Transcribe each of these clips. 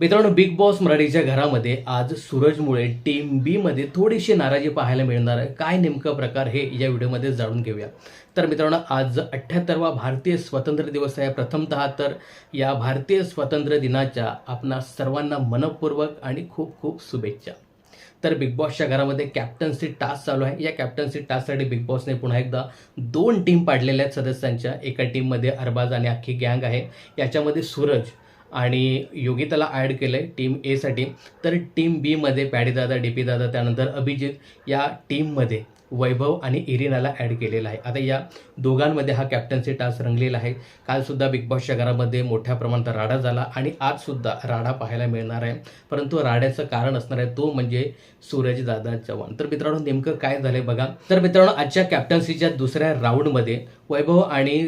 मित्रांनो big boss मराठीच्या घरामध्ये आज सूरजमुळे टीम बीमध्ये थोडीशी नाराजी पाहायला मिळणार आहे. काय नेमकं प्रकार हे या व्हिडिओमध्ये जाणून घेऊया. तर मित्रांनो आज अठ्ठ्याहत्तरवा भारतीय स्वातंत्र्य दिवस आहे. प्रथमतः तर या भारतीय स्वातंत्र्य दिनाच्या आपणा सर्वांना मनपूर्वक आणि खूप खूप शुभेच्छा. तर बिग बॉसच्या घरामध्ये कॅप्टन्सी टास्क चालू आहे. या कॅप्टन्सी टास्कसाठी बिग बॉसने पुन्हा एकदा दोन टीम पाडलेल्या आहेत सदस्यांच्या. एका टीममध्ये अरबाज आणि अख्खी गँग आहे. याच्यामध्ये सूरज आणि योगिताला ॲड केलं आहे टीम एसाठी तर टीम बीमध्ये पॅडीदादा डी पी दादा त्यानंतर अभिजित या टीममध्ये वैभव आणि इरिनाला ॲड केलेला आहे. आता या दोघांमध्ये हा कॅप्टन्सी टास्क रंगलेला आहे. कालसुद्धा बिग बॉसच्या घरामध्ये मोठ्या प्रमाणात राडा झाला आणि आजसुद्धा राडा पाहायला मिळणार आहे. परंतु राड्याचं कारण असणार आहे तो म्हणजे सूरज दादा चव्हाण. तर मित्रांनो नेमकं काय झालंय बघा. तर मित्रांनो आजच्या कॅप्टन्सीच्या दुसऱ्या राऊंडमध्ये वैभव आणि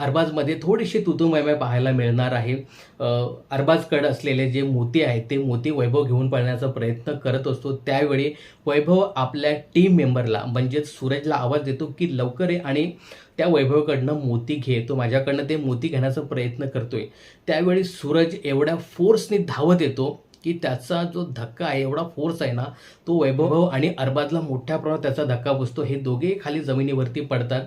अरबाजमध्ये थोडीशी तुतुमयमय पाहायला मिळणार आहे. अरबाजकडे असलेले जे मोती आहेत ते मोती वैभव घेऊन पळण्याचा प्रयत्न करत असतो. त्यावेळी वैभव आपल्या टीम मेंबरला म्हणजेच सूरजला आवाज देतो की लवकर ये आणि त्या वैभवकडनं मोती घे. तो माझ्याकडनं ते मोती घेण्याचा प्रयत्न करतोय. त्यावेळी सूरज एवढ्या फोर्सनी धावत येतो की त्याचा जो धक्का आहे एवढा फोर्स आहे ना तो वैभव आणि अरबाजला मोठ्या प्रमाणात त्याचा धक्का बसतो. हे दोघेही खाली जमिनीवरती पडतात.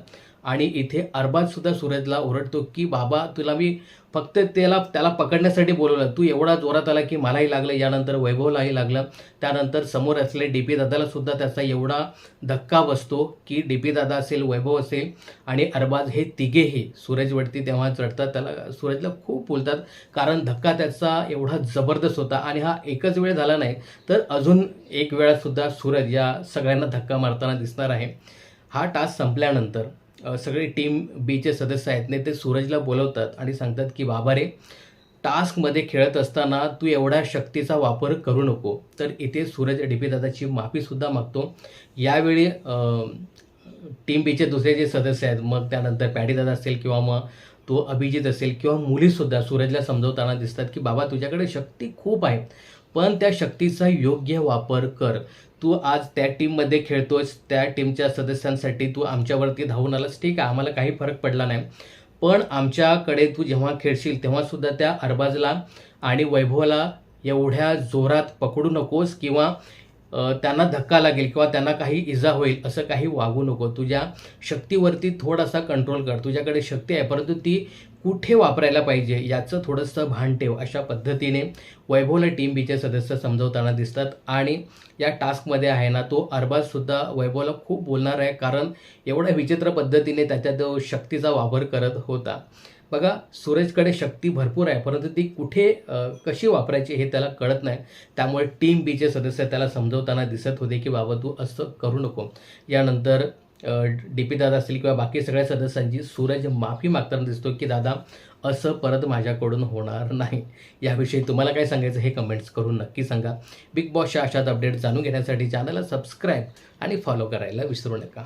आणि इथे अरबाज सुद्धा सूरजला ओरडतो की बाबा तुला मी फक्त त्याला त्याला पकडण्यासाठी बोलवलं. तू एवढा जोरात आला की मलाही लागलं यानंतर वैभवलाही लागलं. त्यानंतर समोर असले डी पी दादाला सुद्धा त्याचा एवढा धक्का बसतो की डी पी दादा असेल वैभव असेल आणि अरबाज हे तिघेही सूरजवरती तेव्हा चढतात. त्याला सूरजला खूप बोलतात कारण धक्का त्याचा एवढा जबरदस्त होता आणि हा एकच वेळ झाला नाही तर अजून एक वेळासुद्धा सूरज या सगळ्यांना धक्का मारताना दिसणार आहे. हा टास्क संपल्यानंतर सगळे टीम बीचे सदस्य आहेत. ने ते सूरजला बोलवतात आणि सांगतात की बाबा रे टास्कमध्ये खेळत असताना तू एवढ्या शक्तीचा वापर करू नको. तर इथे सूरज डी पी दादाची माफीसुद्धा मागतो. यावेळी टीम बीचे दुसरे जे सदस्य आहेत मग त्यानंतर पॅडीदादा असेल किंवा मग तो अभिजित असेल किंवा मुलीसुद्धा सूरजला समजवताना दिसतात की बाबा तुझ्याकडे शक्ती खूप आहे पण त्या शक्तीचा योग्य वापर कर. तू आज त्या टीममध्ये खेळतोयस त्या टीमच्या सदस्यांसाठी तू आमच्यावरती धावून आलास ठीक आहे आम्हाला काही फरक पडला नाही. पण आमच्याकडे तू जेव्हा खेळशील तेव्हासुद्धा त्या अरबाजला आणि वैभवला एवढ्या जोरात पकडू नकोस किंवा त्यांना धक्का लागेल किंवा त्यांना काही इजा होईल असं काही वागू नको. तुझ्या शक्तीवरती थोडासा कंट्रोल कर. तुझ्याकडे शक्ती आहे परंतु ती कुठे वापरायला पाहिजे याचं थोडंसं भान ठेव. अशा पद्धतीने वैभवला टीम बीचे सदस्य समजवताना दिसतात आणि या टास्कमध्ये आहे ना तो अरबाजसुद्धा वैभवला खूप बोलणार आहे कारण एवढ्या विचित्र पद्धतीने त्याच्या तो शक्तीचा वापर करत होता. बघा सूरजकडे शक्ती भरपूर आहे परंतु ती कुठे कशी वापरायची हे त्याला कळत नाही. त्यामुळे टीम बीचे सदस्य त्याला समजवताना दिसत होते की बाबा तू असं करू नको. यानंतर डी पी दादा असतील किंवा बाकी सगळ्या सदस्यांची सूरज माफी मागताना दिसतो की दादा असं परत माझ्याकडून होणार नाही. याविषयी तुम्हाला काय सांगायचं हे कमेंट्स करून नक्की सांगा. बिग बॉसच्या अशात अपडेट जाणून घेण्यासाठी चॅनलला सबस्क्राईब आणि फॉलो करायला विसरू नका.